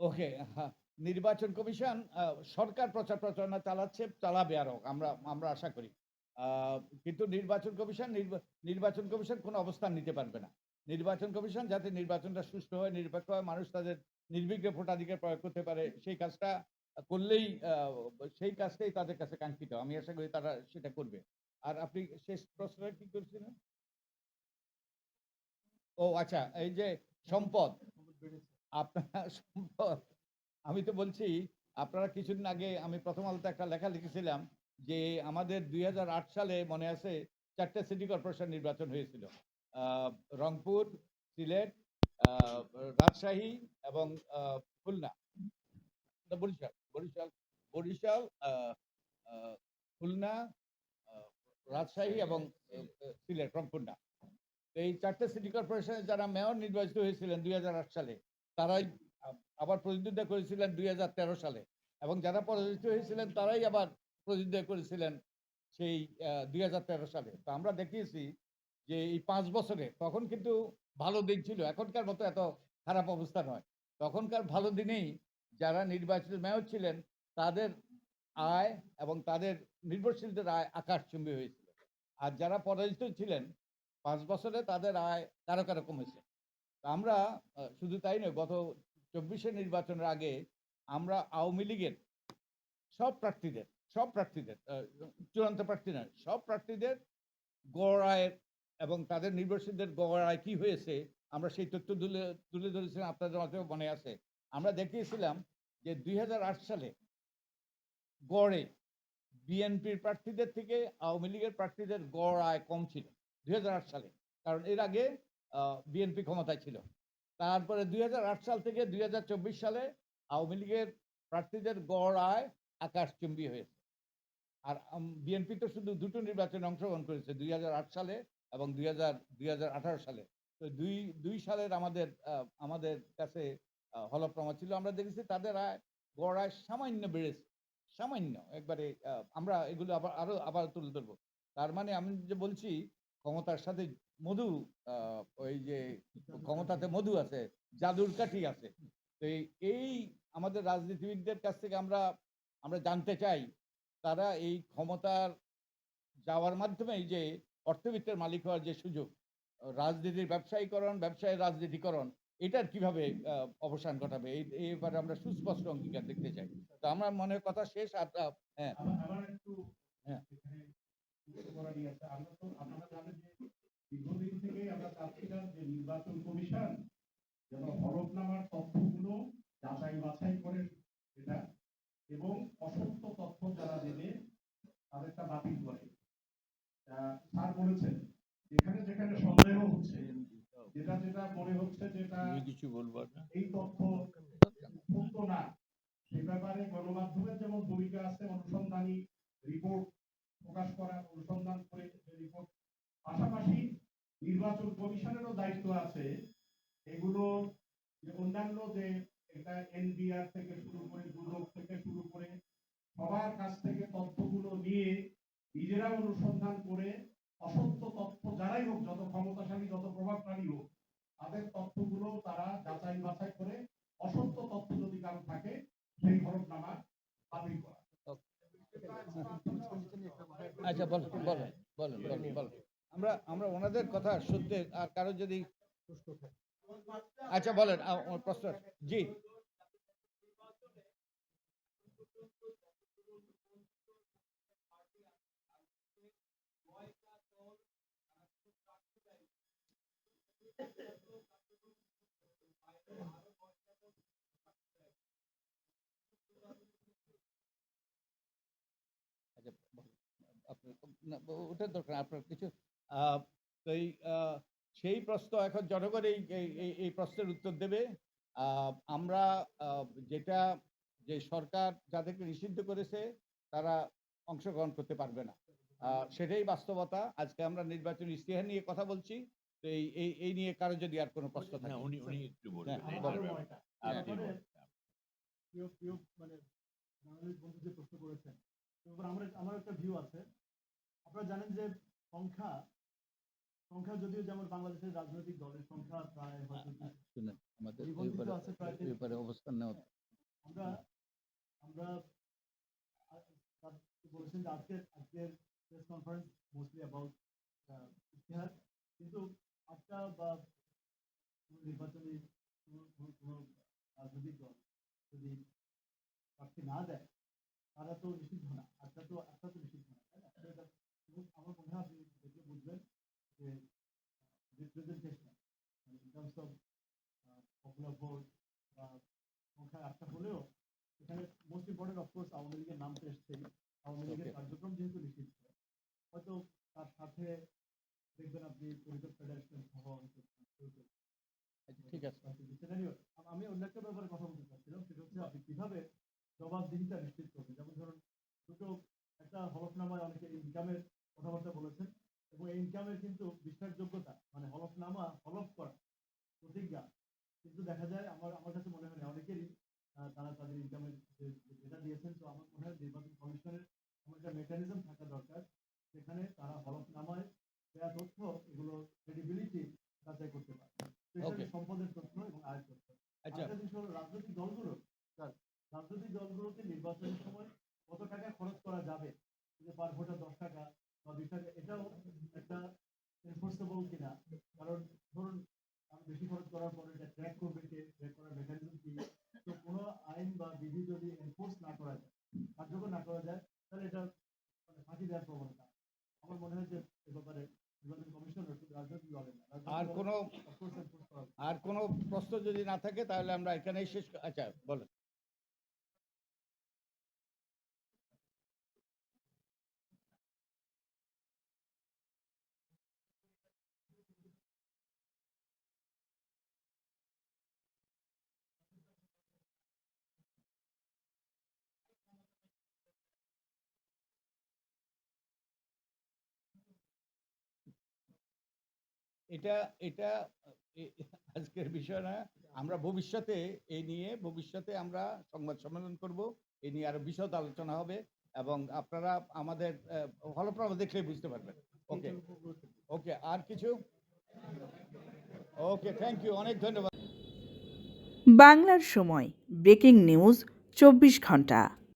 ওকে নির্বাচন কমিশন সরকার প্রচার প্রচারণা চালাচ্ছে, চালাবে আরও, আমরা আমরা আশা করি। কিন্তু নির্বাচন কমিশন নির্বাচন কমিশন কোনো অবস্থান নিতে পারবে না। নির্বাচন কমিশন যাতে নির্বাচনটা সুষ্ঠু হয়, নিরপেক্ষ হয়, মানুষ তাদের নির্বিঘ্নে ভোটাধিকার প্রয়োগ করতে পারে, সেই কাজটা করলেই সেই কাজটাই তাদের কাছে কাঙ্ক্ষিত। আমি আশা করি তারা সেটা করবে। আর আপনি শেষ প্রশ্নটা কি করছিলেন? ও আচ্ছা এই যে সম্পদ। আপনার সম্পদ। আমি তো বলছি, আপনারা কিছুদিন আগে আমি প্রথম আলোতে একটা লেখা লিখেছিলাম যে আমাদের দুই সালে মনে আছে চারটে সিটি কর্পোরেশন নির্বাচন হয়েছিল। রংপুর, সিলেট রাজশাহী এবং খুলনা। বরিশাল। বরিশাল বরিশাল খুলনা রাজশাহী এবং সিলেট, রংপুর না। এই চারটে সিটি কর্পোরেশনে যারা মেয়র নির্বাচিত হয়েছিলেন দুই হাজার আট সালে তারাই আবার প্রতিদ্বন্দ্বিতা করেছিলেন দুই হাজার তেরো সালে এবং যারা পরাজিত হয়েছিলেন তারাই আবার প্রতিদ্বন্দ্বিতা করেছিলেন সেই দুই হাজার তেরো সালে। তো আমরা দেখিয়েছি যে এই পাঁচ বছরে তখন কিন্তু ভালো দিন ছিল। এখনকার মতো এত খারাপ অবস্থা নয়। তখনকার ভালো দিনেই যারা নির্বাচিত মেয়র ছিলেন তাদের আয় এবং তাদের নির্ভরশীলদের আয় আকাশচুম্বী হয়েছিল। আর যারা পরাজিত ছিলেন, পাঁচ বছরে তাদের আয় কারও কারও কমেছে। আমরা শুধু তাই নয়, গত চব্বিশে নির্বাচনের আগে আমরা আওয়ামী লীগের সব প্রার্থীদের সব প্রার্থীদের চূড়ান্ত প্রার্থী নয়, সব প্রার্থীদের গড় আয়ের এবং তাদের নির্ভরশীলদের গড় আয় কি হয়েছে, আমরা সেই তথ্য তুলে তুলে ধরেছিলাম আপনাদের মাঝেও মনে আছে। আমরা দেখিয়েছিলাম যে দুই হাজার আট সালে গড়ে বিএনপির প্রার্থীদের থেকে আওয়ামী লীগের প্রার্থীদের গড় আয় কম ছিল, দুই হাজার আট সালে। কারণ এর আগে বিএনপি ক্ষমতায় ছিল। তারপরে দুই হাজার আট সাল থেকে দুই হাজার চব্বিশ সালে আওয়ামী লীগের প্রার্থীদের গড় আয় আকাশচুম্বী হয়েছে। আর বিএনপি তো শুধু দুটো নির্বাচনে অংশগ্রহণ করেছে, দুই হাজার আট সালে এবং দুই সালে। তো দুই দুই সালের আমাদের আমাদের কাছে হলফনামা ছিল। আমরা দেখেছি তাদের আয়, গড় আয় সামান্য বেড়েছে, সামান্য। একবারে আমরা এগুলো আবার, আরও আবার তুলে ধরবো। তার মানে আমি যে বলছি ক্ষমতার সাথে মধু ওই যে ক্ষমতাতে মধু আছে জাদুর কাঠি আছে। তো এই- আমাদের রাজনীতিবিদদের কাছ থেকে আমরা আমরা জানতে চাই তারা এই ক্ষমতার যাওয়ার মাধ্যমে এই যে অর্থবিত্তের মালিক হওয়ার যে সুযোগ রাজনীতির ব্যবসায়ীকরণ ব্যবসায়ের রাজনীতিকরণ এটার কীভাবে অবসান ঘটাবে? এই ব্যাপারে আমরা সুস্পষ্ট অঙ্গীকার দেখতে চাই। তো আমার মনে কথা শেষ আর হ্যাঁ। হ্যাঁ। কিছু বলব এই তথ্য সত্য না। সে ব্যাপারে গণমাধ্যমের যেমন ভূমিকা আছে অনুসন্ধানী রিপোর্ট প্রকাশ করা অনুসন্ধান করে রিপোর্ট পাশাপাশি নির্বাচন কমিশনেরও দায়িত্ব আছে। এগুলো যে অন্যান্য যে এটা এনবিআর থেকে শুরু করে, দুদক থেকে শুরু করে, সবার কাছ থেকে তথ্যগুলো নিয়ে নিজেরা অনুসন্ধান করে, অসত্য তথ্য যারাই হোক, যত ক্ষমতাশালী, যত প্রভাবশালী হোক, তাদের তথ্যগুলো তারা যাচাই বাছাই করে, অসত্য তথ্য যদি কারও থাকে সেই হলফনামা বাতিল করা আচ্ছা বলেন বলেন বলেন বলেন বলেন আমরা আমরা ওনাদের কথা শুনতে আর কারও যদি আচ্ছা বলেন প্রশ্ন জি আচ্ছা বলেন। আপনার না, ওটার দরকার আপনার কিছু তো এই সেই প্রশ্ন এখন জনগণ এই এই- প্রশ্নের উত্তর দেবে। আমরা যেটা যে সরকার যাদেরকে নিষিদ্ধ করেছে তারা অংশগ্রহণ করতে পারবে না। সেটাই বাস্তবতা। আজকে আমরা নির্বাচন ইশতেহার নিয়ে কথা বলছি। তো এই এই এই নিয়ে কারও যদি আর কোনো প্রশ্ন থাকে। উনি উনি একটু বলবেন। হ্যাঁ, মানে বাঙালির বন্ধু যে প্রশ্ন করেছেন। আমার আমার একটা ভিউ আছে। আপনারা জানেন যে সংখ্যা সংখ্যা যদিও যেমন বাংলাদেশের রাজনৈতিক দলের সংখ্যা প্রায় আমাদের আছে প্রায় অবস্থান নেওয়া আমরা আমরা বলেছেন যে আজকের আজকের প্রেস কনফারেন্স মোস্টলি অ্যাবাউট ইতিহাস কিন্তু একটা বা কোনো নির্বাচনী কোনো রাজনৈতিক দল যদি প্রার্থী না দেয় তারা তো নিষিদ্ধ না। একটা তো একটা তো নিষিদ্ধ না তাই না? এবং আমার মনে হয় আপনি দেখলে বুঝবেন যে রিপ্রেজেন্টেশন মানে in terms of popular vote বা সংখ্যা একটা হলেও এখানে মোস্ট ইম্পর্টেন্ট অফকোর্স আওয়ামী লীগের নাম তো এসছেই। আওয়ামী লীগের কার্যক্রম যেহেতু নিষিদ্ধ হয়তো তার সাথে দেখবেন আপনি পরিষদ ফেডারেশন সহ ঠিক আছে। আমি অন্য একটা ব্যাপারে কথা বলতে চাচ্ছিলাম সেটা হচ্ছে আপনি কীভাবে জবাবদিহিতা নিশ্চিত করবেন? যেমন ধরুন দুটো একটা হলফনামায় অনেকে ইনকামের কথাবার্তা বলেছেন এবং এই ইনকামের কিন্তু বিশ্বাসযোগ্যতা মানে হলফনামা, হলফ করা প্রতিজ্ঞা। কিন্তু দেখা যায় আমার আমার কাছে মনে হয় অনেকেরই তারা তাদের ইনকামের যেটা দিয়েছেন। তো আমার মনে হয় নির্বাচন কমিশনের একটা মেকানিজম থাকা দরকার সেখানে তারা হলফনামায় দেওয়া তথ্য এগুলো ক্রেডিবিলিটি যাচাই করতে পারে স্পেশালি Okay. সম্পদের তথ্য এবং আয়ের তথ্য আচ্ছা আরেকটা জিনিস হলো রাজনৈতিক দলগুলো স্যার রাজনৈতিক দলগুলোকে নির্বাচনের সময় কত টাকা খরচ করা যাবে এই যে পার ভোটার দশ টাকা বা বিশ টাকা এটাও একটা এনফোর্সেবল কিনা? কারণ ধরুন বেশি খরচ করার পরে এটা ট্র্যাক করবে কে? ট্র্যাক করার মেকানিজম কি? তো কোনো আইন বা বিধি যদি এনফোর্স না করা যায় কার্যকর না করা যায় তাহলে এটা মানে ফাঁকি দেওয়ার প্রবণতা। আমার মনে হয় যে এ ব্যাপারে আর কোনো আর কোনো প্রশ্ন যদি না থাকে তাহলে আমরা এখানেই শেষ আচ্ছা বলেন। এটা এটা আজকের বিষয় না। আমরা ভবিষ্যতে এই নিয়ে, ভবিষ্যতে আমরা সংবাদ সম্মেলন করব। এ নিয়ে আরও বিশদ আলোচনা হবে এবং আপনারা আমাদের ফলপ্রভ দেখলে বুঝতে পারবেন। ওকে ওকে, আর কিছু? ওকে, থ্যাংক ইউ, অনেক ধন্যবাদ। বাংলার সময়, ব্রেকিং নিউজ, চব্বিশ ঘণ্টা।